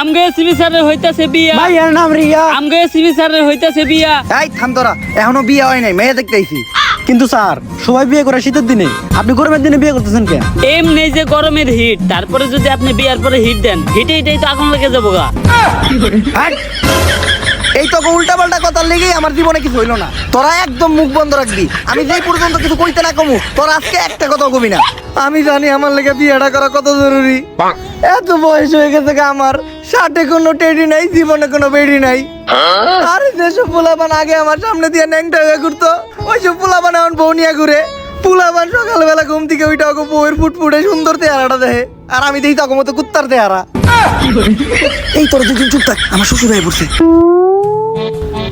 Amge ACB স্যারের হইতাছে বিয়া। ভাইয়ের নাম রিয়া। আমগে এসিবি স্যারের হইতাছে বিয়া। এই থাম তোরা। এখনও বিয়া হয় নাই মেয়ে দেখতে আইছি। কিন্তু স্যার সবাই বিয়ে করে শীতের দিনে। আপনি গরমের দিনে বিয়ে করতেছেন কেন? এমনি যে গরমের হিট তারপরে যদি আপনি বিয়ার পরে হিট দেন হিটে হিটেই তো আগুন লেগে যাব গা! এই তো উল্টা পাল্টা কথার লেগেই আমার জীবনে কিছু হইল না। তোরা একদম মুখ বন্ধ রাখবি। আমি যেই পর্যন্ত কিছু কইতে না কমু তোরা আজকে একটা কথা কবি না। আমি জানি আমার লেগে বিয়েটা করা কত জরুরি। এত বয়স হয়ে গেছে গা আমার ষাটে কোনো টেডি নাই জীবনে কোনো বেডি নাই। আরে যেসব পোলাপান আগে আমার সামনে দিয়ে ন্যাংটা হয়ে ঘুরতো ওইসব পোলাপান এখন বউ নিয়ে ঘুরে। পোলাপান সকালবেলা ঘুম থেকে ওইটা ওকে বউয়ের ফুটফুটে সুন্দর চেহারাটা দেখে। আর আমি দেখি তখন মতো কুত্তার চেহারা। এই তোর দুদিন চুপ থাক আমার শ্বশুর হয়ে পড়ছে।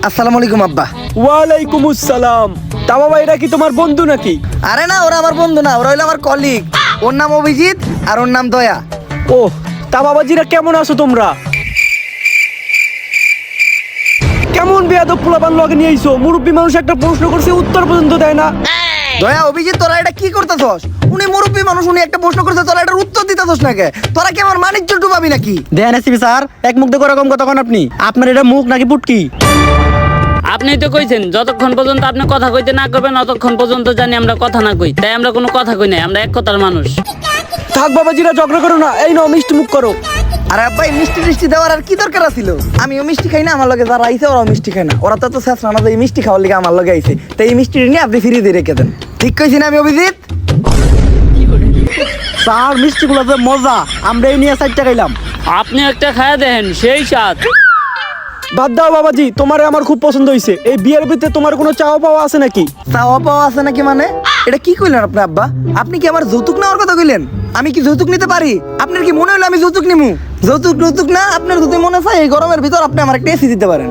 আসসালামু আলাইকুম আব্বা। ওয়ালাইকুম আসসালাম তা বাবা এটা কি তোমার বন্ধু নাকি? আরে না ওরা আমার বন্ধু না ওরা হইল আমার কলিগ ওর নাম অভিজিৎ আর ওর নাম দয়া। ও তা বাবাজিরা কেমন আছো তোমরা? কেমন বেয়াদব পোলাপান লগে নিয়ে আইছো? মুরব্বী মানুষ একটা প্রশ্ন করছে উত্তর পর্যন্ত দেয় না। দয়া অভিজিৎ তোরা এটা কি করতেছস? উনি মুরব্বী মানুষ উনি একটা প্রশ্ন করছে তোরা এটার উত্তর দিতেছস নাকি? তোরা কি আমার মানিজ্য ডুবাবি নাকি? দেন এসিবি স্যার এক মুখ দেখো এরকম কথা কোন আপনি। আপনার এটা মুখ নাকি পুটকি? আপনি তো কইছেন যতক্ষণ পর্যন্ত আপনি কথা কইতে না করবেন ততক্ষণ পর্যন্ত জানি আমরা কথা না কই। তাই আমরা কোনো কথা কই নাই আমরা এক কথার মানুষ। থাক বাবাজিরা ঝগড়া করো না এই নাও মিষ্টি মুখ করো। আরে আব্বা এই মিষ্টি দেওয়ার আর কি দরকার ছিল আমিও মিষ্টি খাই না আমার লগে যারা আইছে ওরাও মিষ্টি খায় না। ওরা তো তো শেষ রানা এই মিষ্টি খাওয়ার লিগে আমার লগে আইছে। তাই এই মিষ্টি নিয়ে আপনি ফিরিয়ে দিয়ে রেখে দেন। ঠিক কইছি না আমি অভিজিৎ? স্যার মিষ্টি গুলো যে মজা আমরা এই নিয়ে সাইডটা খাইলাম। আপনি একটা খায়া দেখেন সেই স্বাদ। বাদ দাও বাবাজি তোমারে আমার খুব পছন্দ হয়েছে এই বিয়ের ভিতরে তোমার কোনো চাওয়া পাওয়া আছে নাকি? চাওয়া পাওয়া আছে নাকি মানে? এটা কি কইলেন আপনি আব্বা? আপনি কি আমার যৌতুক নেওয়ার কথা কইলেন? আমি কি যৌতুক নিতে পারি? আপনার কি মনে হলো আমি যৌতুক নিমু? যৌতুক যৌতুক না আপনার যদি মনে চায় এই গরমের ভিতর আপনি আমার একটা এসি দিতে পারেন।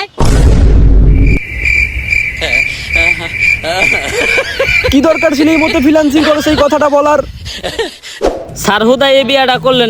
কি দরকার ছিল এই মতো ফিলান্সিং করে? সেই কথাটা বলার? সারহুদা এ বিয়াটা করলেন